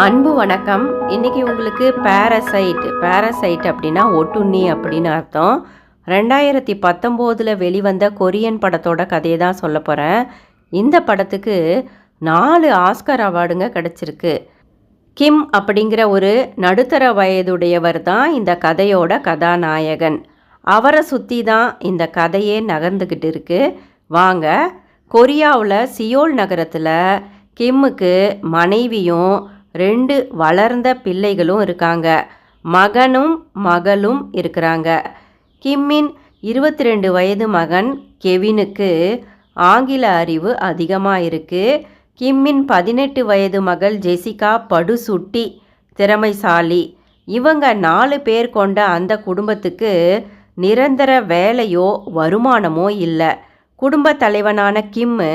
அன்பு வணக்கம். இன்னைக்கு உங்களுக்கு பேரசைட் பேரசைட் அப்படின்னா ஒட்டுண்ணி அப்படின்னு அர்த்தம். ரெண்டாயிரத்தி பத்தொம்போதில் வெளிவந்த கொரியன் படத்தோட கதையை தான் சொல்ல போகிறேன் இந்த படத்துக்கு நாலு ஆஸ்கர் அவார்டுங்க கிடச்சிருக்கு. கிம் அப்படிங்கிற ஒரு நடுத்தர வயதுடையவர் தான் இந்த கதையோட கதாநாயகன். அவரை சுற்றி தான் இந்த கதையே நகர்ந்துக்கிட்டு இருக்கு. வாங்க கொரியாவில் சியோல் நகரத்தில் கிம்முக்கு மனைவியும் ரெண்டு வளர்ந்த பிள்ளைகளும் இருக்காங்க. மகனும் மகளும் இருக்கிறாங்க. கிம்மின் இருபத்தி ரெண்டு வயது மகன் கெவினுக்கு ஆங்கில அறிவு அதிகமாக இருக்குது கிம்மின் பதினெட்டு வயது மகள் ஜெசிகா படுசுட்டி திறமைசாலி. இவங்க நாலு பேர் கொண்ட அந்த குடும்பத்துக்கு நிரந்தர வேலையோ வருமானமோ இல்லை. குடும்ப தலைவனான கிம்மு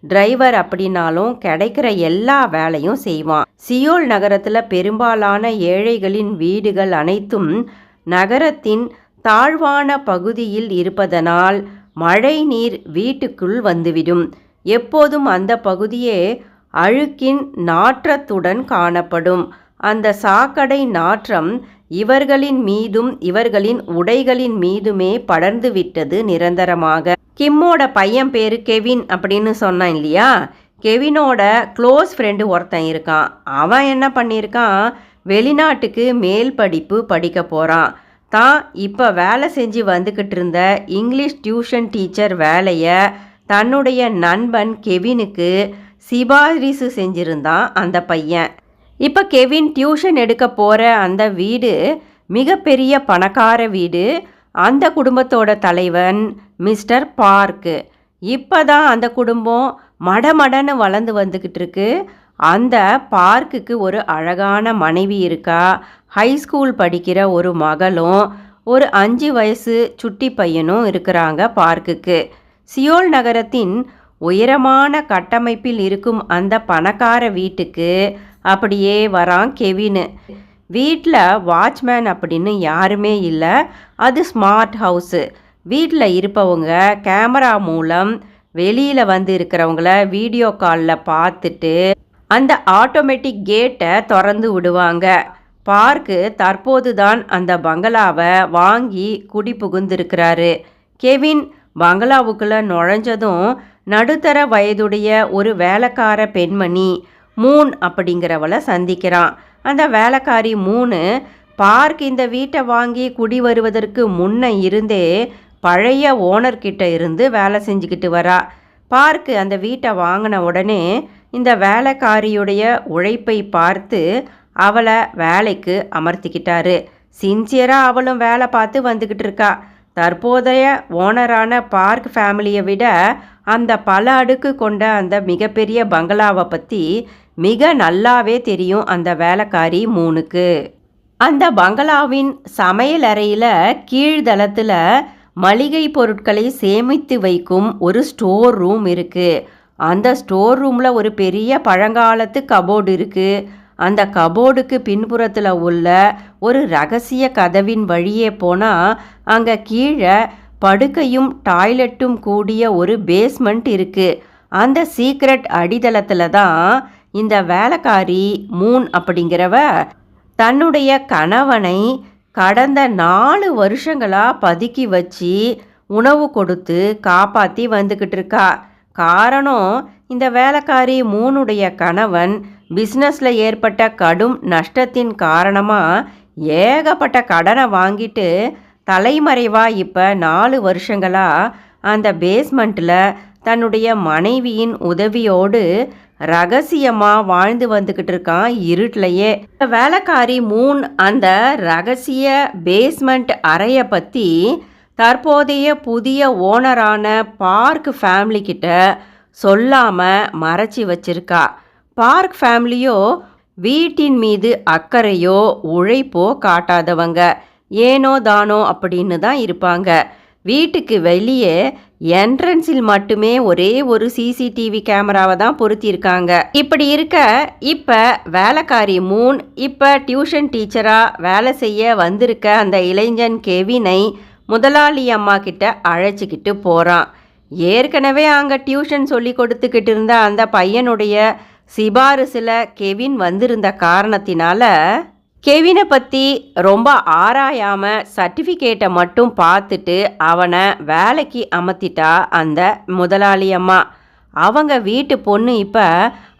டிரைவர் அப்படின்னாலும் கிடைக்கிற எல்லா வேலையும் செய்வான். சியோல் நகரத்தில் பெரும்பாலான ஏழைகளின் வீடுகள் அனைத்தும் நகரத்தின் தாழ்வான பகுதியில் இருப்பதனால் மழை நீர் வீட்டுக்குள் வந்துவிடும். எப்போதும் அந்த பகுதியே அழுக்கின் நாற்றத்துடன் காணப்படும். அந்த சாக்கடை நாற்றம் இவர்களின் மீதும் இவர்களின் உடைகளின் மீதுமே படர்ந்து விட்டது நிரந்தரமாக. கிம்மோட பையன் பேர் கெவின் அப்படின்னு சொன்னான் இல்லையா? கெவினோட க்ளோஸ் ஃப்ரெண்டு ஒருத்தன் இருக்கான். அவன் என்ன பண்ணியிருக்கான்? வெளிநாட்டுக்கு மேல் படிப்பு படிக்க போகிறான் தான் இப்போ வேலை செஞ்சு வந்துக்கிட்டு இருந்த இங்கிலீஷ் டியூஷன் டீச்சர் வேலையை தன்னுடைய நண்பன் கெவினுக்கு சிபாரிசு செஞ்சிருந்தான் அந்த பையன். இப்போ கெவின் டியூஷன் எடுக்க போகிற அந்த வீடு மிகப்பெரிய பணக்கார வீடு. அந்த குடும்பத்தோட தலைவன் மிஸ்டர் பார்க்கு. இப்போ தான் அந்த குடும்பம் மடமடன்னு வளர்ந்து வந்துக்கிட்டு இருக்கு. அந்த பார்க்குக்கு ஒரு அழகான மனைவி இருக்கா. ஹை ஸ்கூல் படிக்கிற ஒரு மகளும் ஒரு அஞ்சு வயசு சுட்டி பையனும் இருக்கிறாங்க பார்க்குக்கு. சியோல் நகரத்தின் உயரமான கட்டமைப்பில் இருக்கும் அந்த பணக்கார வீட்டுக்கு அப்படியே வரான் கெவின்னு வீட்டில் வாட்ச்மேன் அப்படின்னு யாருமே இல்லை. அது ஸ்மார்ட் ஹவுஸு. வீட்டில் இருப்பவங்க கேமரா மூலம் வெளியில் வந்து இருக்கிறவங்கள வீடியோ காலில் பார்த்துட்டு அந்த ஆட்டோமேட்டிக் கேட்டை திறந்து விடுவாங்க. பார்க்கு தற்போது தான் அந்த பங்களாவை வாங்கி குடி புகுந்திருக்கிறாரு. கெவின் பங்களாவுக்குள்ளே நுழைஞ்சதும் நடுத்தர வயதுடைய ஒரு வேலைக்கார பெண்மணி மூன் அப்படிங்கிறவளை சந்திக்கிறான். அந்த வேலைக்காரி மூணு பார்க் இந்த வீட்டை வாங்கி குடி வருவதற்கு முன்ன இருந்தே பழைய ஓனர்கிட்ட இருந்து வேலை செஞ்சுக்கிட்டு வரா. பார்க்கு அந்த வீட்டை வாங்கின உடனே இந்த வேலைக்காரியுடைய உழைப்பை பார்த்து அவளை வேலைக்கு அமர்த்திக்கிட்டாரு. சின்சியராக அவளும் வேலை பார்த்து வந்துக்கிட்டு இருக்கா. தற்போதைய ஓனரான பார்க் ஃபேமிலியை விட அந்த பல அடுக்கு கொண்ட அந்த மிகப்பெரிய பங்களாவை பற்றி மிக நல்லாவே தெரியும் அந்த வேலைக்காரி மூணுக்கு. அந்த பங்களாவின் சமையலறையில் கீழ்தளத்தில் மளிகை பொருட்களை சேமித்து வைக்கும் ஒரு ஸ்டோர் ரூம் இருக்குது அந்த ஸ்டோர் ரூமில் ஒரு பெரிய பழங்காலத்து கபோர்டு இருக்குது அந்த கபோர்டுக்கு பின்புறத்தில் உள்ள ஒரு ரகசிய கதவின் வழியே போனால் அங்கே கீழே படுக்கையும் டாய்லெட்டும் கூடிய ஒரு பேஸ்மெண்ட் இருக்குது அந்த சீக்ரெட் அடித்தளத்தில் தான் இந்த வேலைக்காரி மூன் அப்படிங்கிறவ தன்னுடைய கணவனை கடந்த நாலு வருஷங்களாக பதுக்கி வச்சு உணவு கொடுத்து காப்பாற்றி வந்துக்கிட்டு இருக்கா. காரணம் இந்த வேலைக்காரி மூனுடைய கணவன் பிஸ்னஸில் ஏற்பட்ட கடும் நஷ்டத்தின் காரணமாக ஏகப்பட்ட கடனை வாங்கிட்டு தலைமறைவாக இப்போ நாலு வருஷங்களாக அந்த பேஸ்மெண்ட்டில் தன்னுடைய மனைவியின் உதவியோடு ரகசியமாக வாழ்ந்து வந்துக்கிட்டு இருக்கான் இருட்டிலையே. வேலைக்காரி மூன் அந்த ரகசிய பேஸ்மெண்ட் அறையை பற்றி தற்போதைய புதிய ஓனரான பார்க் ஃபேமிலிக்கிட்ட சொல்லாமல் மறைச்சி வச்சிருக்கா. பார்க் ஃபேமிலியோ வீட்டின் மீது அக்கறையோ உழைப்போ காட்டாதவங்க. ஏனோ தானோ அப்படின்னு தான் இருப்பாங்க. வீட்டுக்கு வெளியே என்ட்ரன்ஸில் மட்டுமே ஒரே ஒரு சிசிடிவி கேமராவை தான் பொருத்தியிருக்காங்க. இப்படி இருக்க இப்போ வேலைக்காரி மூன் இப்போ டியூஷன் டீச்சராக வேலை செய்ய வந்திருக்க அந்த இளைஞன் கெவினை முதலாளி அம்மா கிட்ட அழைச்சிக்கிட்டு போகிறான் ஏற்கனவே அங்கே டியூஷன் சொல்லி கொடுத்துக்கிட்டு இருந்த அந்த பையனுடைய சிபாரிசில் கெவின் வந்திருந்த காரணத்தினால கெவினை பற்றி ரொம்ப ஆராயாமல் சர்டிஃபிகேட்டை மட்டும் பார்த்துட்டு அவனை வேலைக்கு அமர்த்திட்டா அந்த முதலாளி அம்மா. அவங்க வீட்டு பொண்ணு இப்போ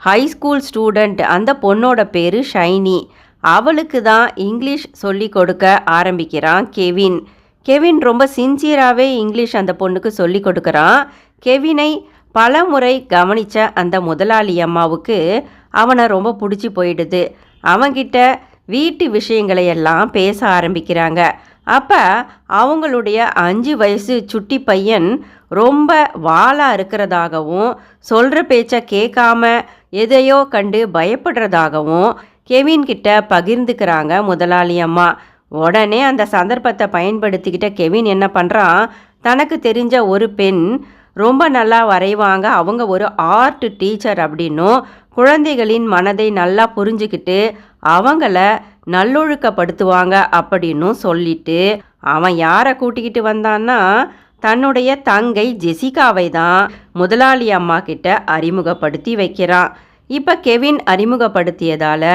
ஹை ஸ்கூல் ஸ்டூடெண்ட் அந்த பொண்ணோட பேர் ஷைனி. அவளுக்கு தான் இங்கிலீஷ் சொல்லி கொடுக்க ஆரம்பிக்கிறான் கெவின். கெவின் ரொம்ப சின்சியராகவே இங்கிலீஷ் அந்த பொண்ணுக்கு சொல்லி கொடுக்குறான். கெவினை பல முறை கவனித்த அந்த முதலாளி அம்மாவுக்கு அவனை ரொம்ப பிடிச்சி போயிடுது. அவங்கிட்ட வீட்டு விஷயங்களை எல்லாம் பேச ஆரம்பிக்கிறாங்க. அப்போ அவங்களுடைய அஞ்சு வயசு சுட்டி பையன் ரொம்ப வாளா இருக்கிறதாகவும் சொல்கிற பேச்சை கேட்காம எதையோ கண்டு பயப்படுறதாகவும் கெவின்கிட்ட பகிர்ந்துக்கிறாங்க முதலாளி அம்மா. உடனே அந்த சந்தர்ப்பத்தை பயன்படுத்திக்கிட்ட கெவின் என்ன பண்ணுறான் தனக்கு தெரிஞ்ச ஒரு பெண் ரொம்ப நல்லா வரைவாங்க. அவங்க ஒரு ஆர்ட் டீச்சர் அப்படின்னும் குழந்தைகளின் மனதை நல்லா புரிஞ்சுக்கிட்டு அவங்கள நல்லொழுக்கப்படுத்துவாங்க அப்படின்னும் சொல்லிட்டு அவன் யாரை கூட்டிக்கிட்டு வந்தான்னா தன்னுடைய தங்கை ஜெசிகாவை தான் முதலாளி அம்மா கிட்ட அறிமுகப்படுத்தி வைக்கிறான். இப்போ கெவின் அறிமுகப்படுத்தியதால்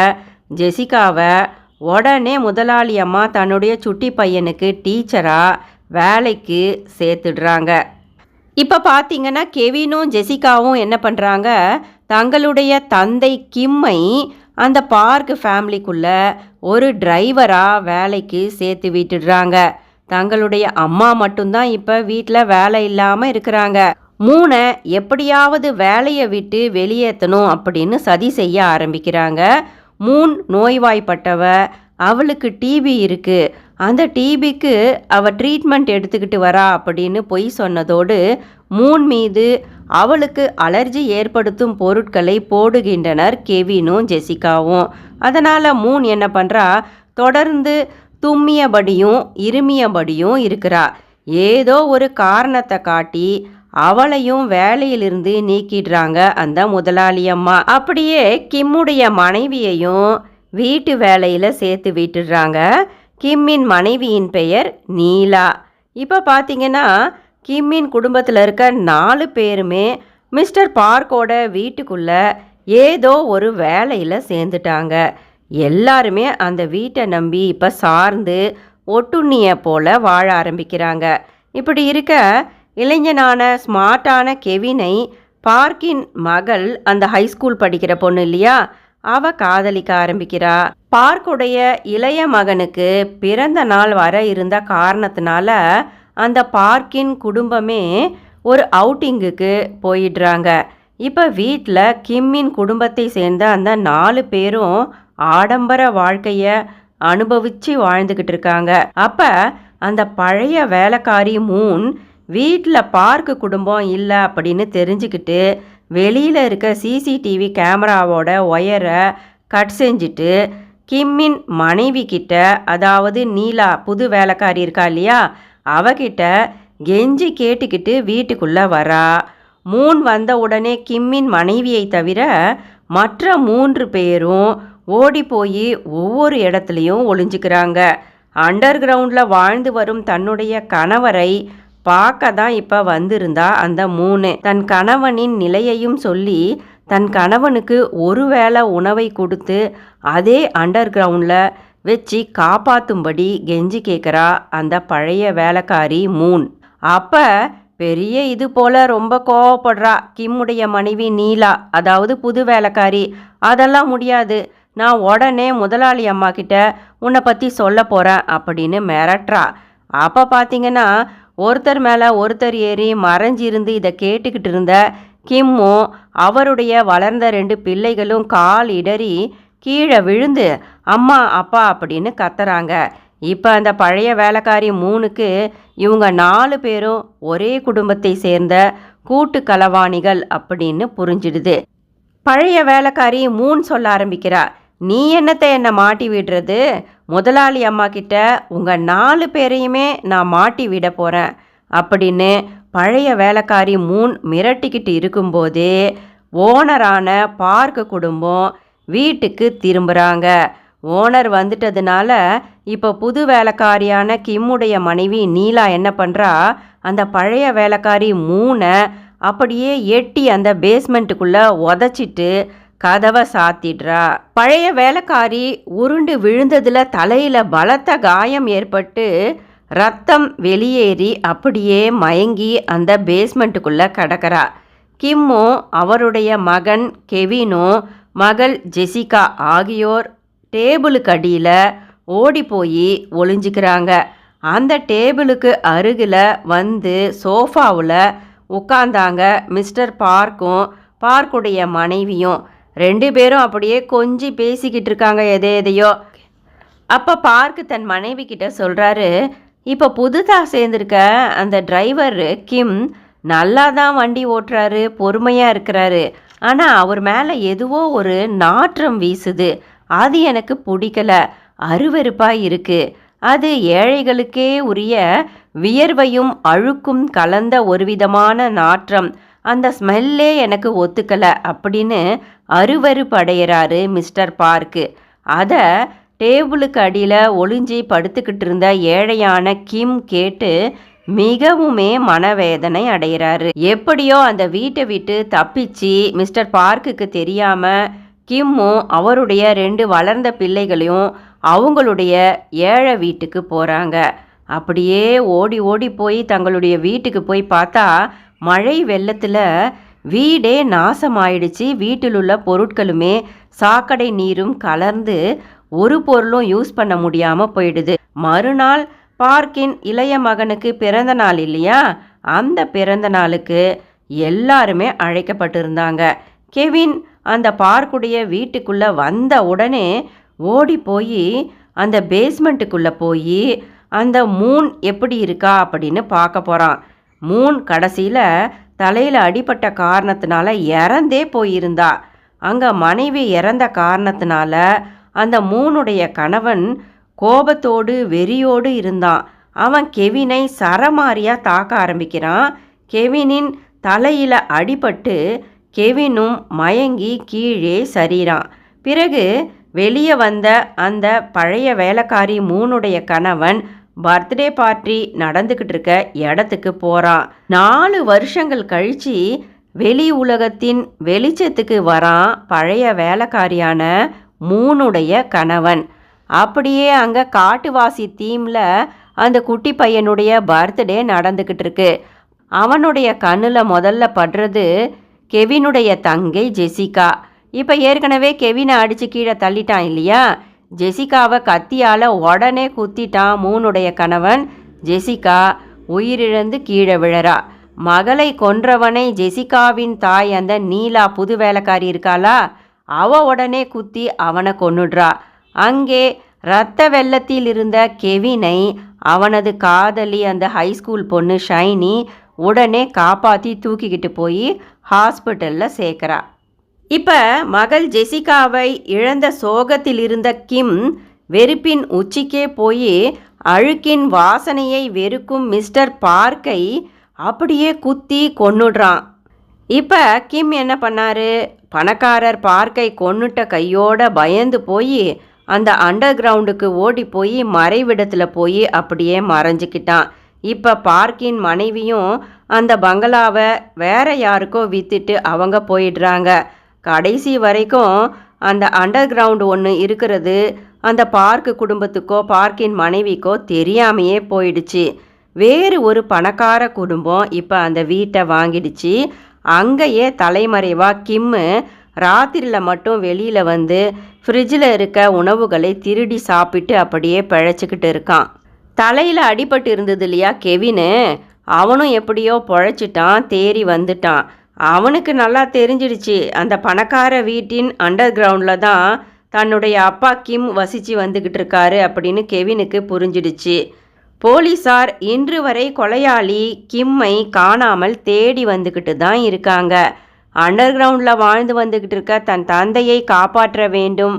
ஜெசிகாவை உடனே முதலாளி அம்மா தன்னுடைய சுட்டி பையனுக்கு டீச்சராக வேலைக்கு சேர்த்துடுறாங்க. இப்போ பார்த்தீங்கன்னா கெவினும் ஜெசிகாவும் என்ன பண்ணுறாங்க தங்களுடைய தந்தை கிம்மை அந்த பார்க் ஃபேமிலிக்குள்ள ஒரு டிரைவராக வேலைக்கு சேர்த்து விட்டுடுறாங்க. தங்களுடைய அம்மா மட்டும்தான் இப்போ வீட்டில் வேலை இல்லாமல் இருக்கிறாங்க. மூனை எப்படியாவது வேலையை விட்டு வெளியேற்றணும் அப்படின்னு சதி செய்ய ஆரம்பிக்கிறாங்க. மூன் நோய்வாய்ப்பட்டவ அவளுக்கு டிபி இருக்குது அந்த டிபிக்கு அவள் ட்ரீட்மெண்ட் எடுத்துக்கிட்டு வரா அப்படின்னு பொய் சொன்னதோடு மூன் மீது அவளுக்கு அலர்ஜி ஏற்படுத்தும் பொருட்களை போடுகின்றனர் கெவினும் ஜெசிகாவும். அதனால் மூன் என்ன பண்ணுறா தொடர்ந்து தும்மியபடியும் இருமியபடியும் இருக்கிறா. ஏதோ ஒரு காரணத்தை காட்டி அவளையும் வேலையிலிருந்து நீக்கிடுறாங்க அந்த முதலாளி அம்மா. அப்படியே கிம்முடைய மனைவியையும் வீட்டு வேலையில் சேர்த்து விட்டுடுறாங்க. கிம்மின் மனைவியின் பெயர் நீலா. இப்போ பார்த்தீங்கன்னா கிம்மின் குடும்பத்தில் இருக்க நாலு பேருமே மிஸ்டர் பார்க்கோட வீட்டுக்குள்ளே ஏதோ ஒரு வேலையில் சேர்ந்துட்டாங்க. எல்லாருமே அந்த வீட்டை நம்பி இப்போ சார்ந்து ஒட்டுண்ணியை போல் வாழ ஆரம்பிக்கிறாங்க. இப்படி இருக்க இளைஞனான ஸ்மார்ட்டான கெவினை பார்க்கின் மகள் அந்த ஹைஸ்கூல் படிக்கிற பொண்ணு இல்லையா? அவ காதலிக்க ஆரம்பிக்கிறா. பார்க்குடைய இளைய மகனுக்கு பிறந்த நாள் வர இருந்த காரணத்தினால அந்த பார்க்கின் குடும்பமே ஒரு அவுட்டிங்குக்கு போயிடுறாங்க. இப்போ வீட்டில் கிம்மின் குடும்பத்தை சேர்ந்த அந்த நாலு பேரும் ஆடம்பர வாழ்க்கையை அனுபவித்து வாழ்ந்துக்கிட்டு இருக்காங்க. அப்போ அந்த பழைய வேலைக்காரி மூன் வீட்டில் பார்க்கு குடும்பம் இல்லை அப்படின்னு தெரிஞ்சுக்கிட்டு வெளியில் இருக்க சிசிடிவி கேமராவோட ஒயரை கட் செஞ்சுட்டு கிம்மின் மனைவி கிட்ட அதாவது நீலா புது வேலைக்காரி இருக்கா இல்லையா? அவகிட்ட கெஞ்சி கேட்டுக்கிட்டு வீட்டுக்குள்ளே வரா. மூன் வந்த உடனே கிம்மின் மனைவியை தவிர மற்ற மூன்று பேரும் ஓடி போய் ஒவ்வொரு இடத்துலையும் ஒளிஞ்சுக்கிறாங்க. அண்டர் கிரவுண்டில் வாழ்ந்து வரும் தன்னுடைய கணவரை பார்க்க தான் இப்போ வந்திருந்தா அந்த மூணு தன் கணவனின் நிலையையும் சொல்லி தன் கணவனுக்கு ஒரு வேளை உணவை கொடுத்து அதே அண்டர் கிரவுண்டில் வச்சு காப்பாற்றும்படி கெஞ்சி கேட்குறா அந்த பழைய வேலைக்காரி மூன். அப்போ பெரிய இது போல் ரொம்ப கோவப்படுறா. கிம்முடைய மனைவி நீலா அதாவது புது வேலைக்காரி. அதெல்லாம் முடியாது. நான் உடனே முதலாளி அம்மா கிட்ட உன்னை பற்றி சொல்ல போகிறேன் அப்படின்னு மிரட்டுறா. அப்போ பார்த்தீங்கன்னா ஒருத்தர் மேலே ஒருத்தர் ஏறி மறைஞ்சிருந்து இதை கேட்டுக்கிட்டு இருந்த கிம்மும் அவருடைய வளர்ந்த ரெண்டு பிள்ளைகளும் கால் இடறி கீழே விழுந்து அம்மா அப்பா அப்படின்னு கத்துறாங்க. இப்போ அந்த பழைய வேலைக்காரி மூணுக்கு இவங்க நாலு பேரும் ஒரே குடும்பத்தை சேர்ந்த கூட்டு கலவாணிகள் அப்படின்னு புரிஞ்சிடுது. பழைய வேலைக்காரி மூன் சொல்ல ஆரம்பிக்கிறார் நீ என்னத்தை என்னை மாட்டி விடுறது? முதலாளி அம்மா கிட்ட உங்கள் நாலு பேரையுமே நான் மாட்டி விட போகிறேன் அப்படின்னு பழைய வேலைக்காரி மூன் மிரட்டிக்கிட்டு இருக்கும்போதே ஓனரான பார்க்க குடும்பம் வீட்டுக்கு திரும்புகிறாங்க ஓனர் வந்துட்டதுனால இப்போ புது வேலைக்காரியான கிம்முடைய மனைவி நீலா என்ன பண்ணுறா அந்த பழைய வேலைக்காரி மூனை அப்படியே எட்டி அந்த பேஸ்மெண்ட்டுக்குள்ளே உதச்சிட்டு கதவை சாத்திடுறா. பழைய வேலைக்காரி உருண்டு விழுந்ததில் தலையில் பலத்த காயம் ஏற்பட்டு ரத்தம் வெளியேறி அப்படியே மயங்கி அந்த பேஸ்மெண்ட்டுக்குள்ளே கிடக்கிறா. கிம்மும் அவருடைய மகன் கெவினும் மகள் ஜெசிகா ஆகியோர் டேபிளுக்கு அடியில் ஓடி போய் ஒளிஞ்சிக்கிறாங்க. அந்த டேபிளுக்கு அருகில் வந்து சோஃபாவில் உட்காந்தாங்க மிஸ்டர் பார்க்கும் பார்க்குடைய மனைவியும். ரெண்டு பேரும் அப்படியே கொஞ்சி பேசிக்கிட்டு இருக்காங்க எதை எதையோ. அப்போ பார்க்கு தன் மனைவி கிட்ட சொல்கிறாரு இப்போ புதுசாக சேர்ந்துருக்க அந்த டிரைவர் கிம் நல்லா தான் வண்டி ஓட்டுறாரு பொறுமையாக இருக்கிறாரு. ஆனால் அவர் மேலே எதுவோ ஒரு நாற்றம் வீசுது. அது எனக்கு பிடிக்கல. அருவருப்பாக இருக்குது அது ஏழைகளுக்கே உரிய வியர்வையும் அழுக்கும் கலந்த ஒரு விதமான நாற்றம். அந்த ஸ்மெல்லே எனக்கு ஒத்துக்கலை அப்படின்னு அருவருப்படைகிறாரு மிஸ்டர் பார்க்கு. அதை டேபிளுக்கு அடியில் ஒளிஞ்சி படுத்துக்கிட்டு இருந்த ஏழையான கிம் கேட்டு மிகவுமே மனவேதனை அடைகிறாரு எப்படியோ அந்த வீட்டை விட்டு தப்பிச்சு மிஸ்டர் பார்க்குக்கு தெரியாம கிம்மும் அவருடைய ரெண்டு வளர்ந்த பிள்ளைகளையும் அவங்களுடைய ஏழை வீட்டுக்கு போகிறாங்க அப்படியே ஓடி ஓடி போய் தங்களுடைய வீட்டுக்கு போய் பார்த்தா மழை வெள்ளத்தில் வீடே நாசமாயிடுச்சு. வீட்டில் உள்ள பொருட்களுமே சாக்கடை நீரும் கலர்ந்து ஒரு பொருளும் யூஸ் பண்ண முடியாமல் போயிடுது. மறுநாள் பார்க்கின் இளைய மகனுக்கு பிறந்த நாள் இல்லையா? அந்த பிறந்த நாளுக்கு எல்லாருமே அழைக்கப்பட்டிருந்தாங்க. கெவின் அந்த பார்க்குடைய வீட்டுக்குள்ளே வந்த உடனே ஓடி போய் அந்த பேஸ்மெண்ட்டுக்குள்ளே போய் அந்த மூன் எப்படி இருக்கா அப்படின்னு பார்க்க போகிறான் மூன் கடைசியில் தலையில் அடிபட்ட காரணத்தினால இறந்தே போயிருந்தா. அங்கே மனைவி இறந்த காரணத்தினால அந்த மூனுடைய கணவன் கோபத்தோடு வெறியோடு இருந்தான். அவன் கெவினை சரமாரியாக தாக்க ஆரம்பிக்கிறான். கெவினின் தலையில் அடிபட்டு கெவினும் மயங்கி கீழே சரிறான். பிறகு வெளியே வந்த அந்த பழைய வேலைக்காரி மூனுடைய கணவன் பர்த்டே பார்ட்டி நடந்துக்கிட்டு இருக்க இடத்துக்கு போகிறான் நாலு வருஷங்கள் கழித்து வெளி உலகத்தின் வெளிச்சத்துக்கு வரான் பழைய வேலைக்காரியான மூனுடைய கணவன். அப்படியே அங்கே காட்டுவாசி தீமில் அந்த குட்டி பையனுடைய பர்த்டே நடந்துக்கிட்டு இருக்கு அவனுடைய கண்ணில் முதல்ல படுறது கெவினுடைய தங்கை ஜெசிகா. இப்போ ஏற்கனவே கெவினை அடித்து கீழே தள்ளிட்டான் இல்லையா? ஜெசிகாவை கத்தியால் உடனே குத்திட்டான் மூனுடைய கணவன். ஜெசிகா உயிரிழந்து கீழே விழறா. மகளை கொன்றவனை ஜெசிகாவின் தாய் அந்த நீலா புது வேலைக்காரி இருக்காளா? அவ உடனே குத்தி அவனை கொன்னுடுறா. அங்கே இரத்த வெள்ளத்தில் இருந்த கெவினை அவனது காதலி அந்த ஹைஸ்கூல் பொண்ணு ஷைனி உடனே காப்பாற்றி தூக்கிக்கிட்டு போய் ஹாஸ்பிட்டலில் சேர்க்குறா. இப்போ மகள் ஜெசிகாவை இழந்த சோகத்தில் இருந்த கிம் வெறுப்பின் உச்சிக்கே போய் அழுக்கின் வாசனையை வெறுக்கும் மிஸ்டர் பார்க்கை அப்படியே குத்தி கொன்னுடுறான். இப்போ கிம் என்ன பண்ணாரு? பணக்காரர் பார்க்கை கொன்னுட்ட கையோட பயந்து போய் அந்த அண்டர் கிரவுண்டுக்கு ஓடி போய் மறைவிடத்தில் போய் அப்படியே மறைஞ்சிக்கிட்டான். இப்போ பார்க்கின் மனைவியும் அந்த பங்களாவை வேற யாருக்கோ வித்துட்டு அவங்க போயிடுறாங்க. கடைசி வரைக்கும் அந்த அண்டர் கிரவுண்டு ஒன்று இருக்கிறது. அந்த பார்க்கு குடும்பத்துக்கோ பார்க்கின் மனைவிக்கோ தெரியாமையே போயிடுச்சு. வேறு ஒரு பணக்கார குடும்பம் இப்போ அந்த வீட்டை வாங்கிடுச்சு. அங்கேயே தலைமறைவாக கிம்மு ராத்திரியில் மட்டும் வெளியில் வந்து ஃப்ரிட்ஜில் இருக்க உணவுகளை திருடி சாப்பிட்டு அப்படியே பிழைச்சிக்கிட்டு இருக்கான். தலையில் அடிபட்டு இருந்தது இல்லையா கெவினு? அவனும் எப்படியோ பொழைச்சிட்டான் தேறி வந்துட்டான். அவனுக்கு நல்லா தெரிஞ்சிடுச்சு. அந்த பணக்கார வீட்டின் அண்டர் கிரவுண்டில் தான் தன்னுடைய அப்பா கிம் வசித்து வந்துக்கிட்டு இருக்காரு அப்படின்னு கெவினுக்கு புரிஞ்சிடுச்சு. போலீஸார் இன்று வரை கொலையாளி கிம்மை காணாமல் தேடி வந்துக்கிட்டு தான் இருக்காங்க. அண்டர் கிரவுண்டில் வாழ்ந்து வந்துக்கிட்டு இருக்க தன் தந்தையை காப்பாற்ற வேண்டும்.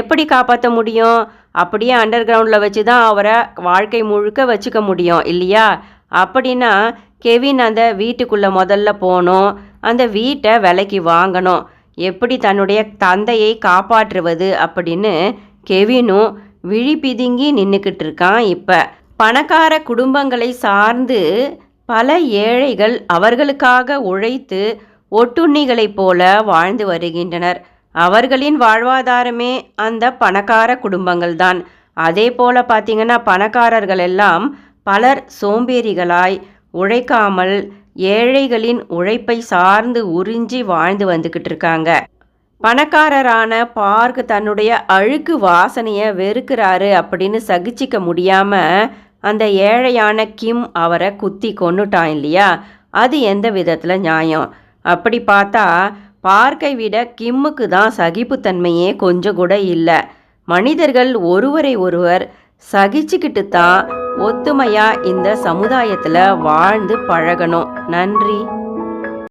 எப்படி காப்பாற்ற முடியும்? அப்படியே அண்டர் கிரவுண்டில் வச்சு தான் அவரை வாழ்க்கை முழுக்க வச்சுக்க முடியும் இல்லையா? அப்படின்னா கெவின் அந்த வீட்டுக்குள்ளே முதல்ல போகணும். அந்த வீட்டை விலைக்கு வாங்கணும். எப்படி தன்னுடைய தந்தையை காப்பாற்றுவது அப்படின்னு கெவினும் விழி பிதுங்கி நின்றுக்கிட்டு இருக்கான் இப்போ. பணக்கார குடும்பங்களை சார்ந்து பல ஏழைகள் அவர்களுக்காக உழைத்து ஒட்டுண்ணிகளைப் போல வாழ்ந்து வருகின்றனர். அவர்களின் வாழ்வாதாரமே அந்த பணக்கார குடும்பங்கள் தான். அதே போல் பார்த்தீங்கன்னா பணக்காரர்கள் எல்லாம் பலர் சோம்பேறிகளாய் உழைக்காமல் ஏழைகளின் உழைப்பை சார்ந்து உறிஞ்சி வாழ்ந்து வந்துக்கிட்டு இருக்காங்க. பணக்காரரான பார்க் தன்னுடைய அழுக்கு வாசனையை வெறுக்கிறாரு அப்படின்னு சகிச்சிக்க முடியாம அந்த ஏழையான கிம் அவரை குத்தி கொண்டுட்டான் இல்லையா? அது எந்த விதத்தில் நியாயம்? அப்படி பார்த்தா பார்க்கை விட கிம்முக்கு தான் சகிப்புத்தன்மையே கொஞ்சம் கூட இல்லை. மனிதர்கள் ஒருவரை ஒருவர் சகிச்சுக்கிட்டு தான் ஒத்துமையா இந்த சமுதாயத்தில் வாழ்ந்து பழகணும். நன்றி.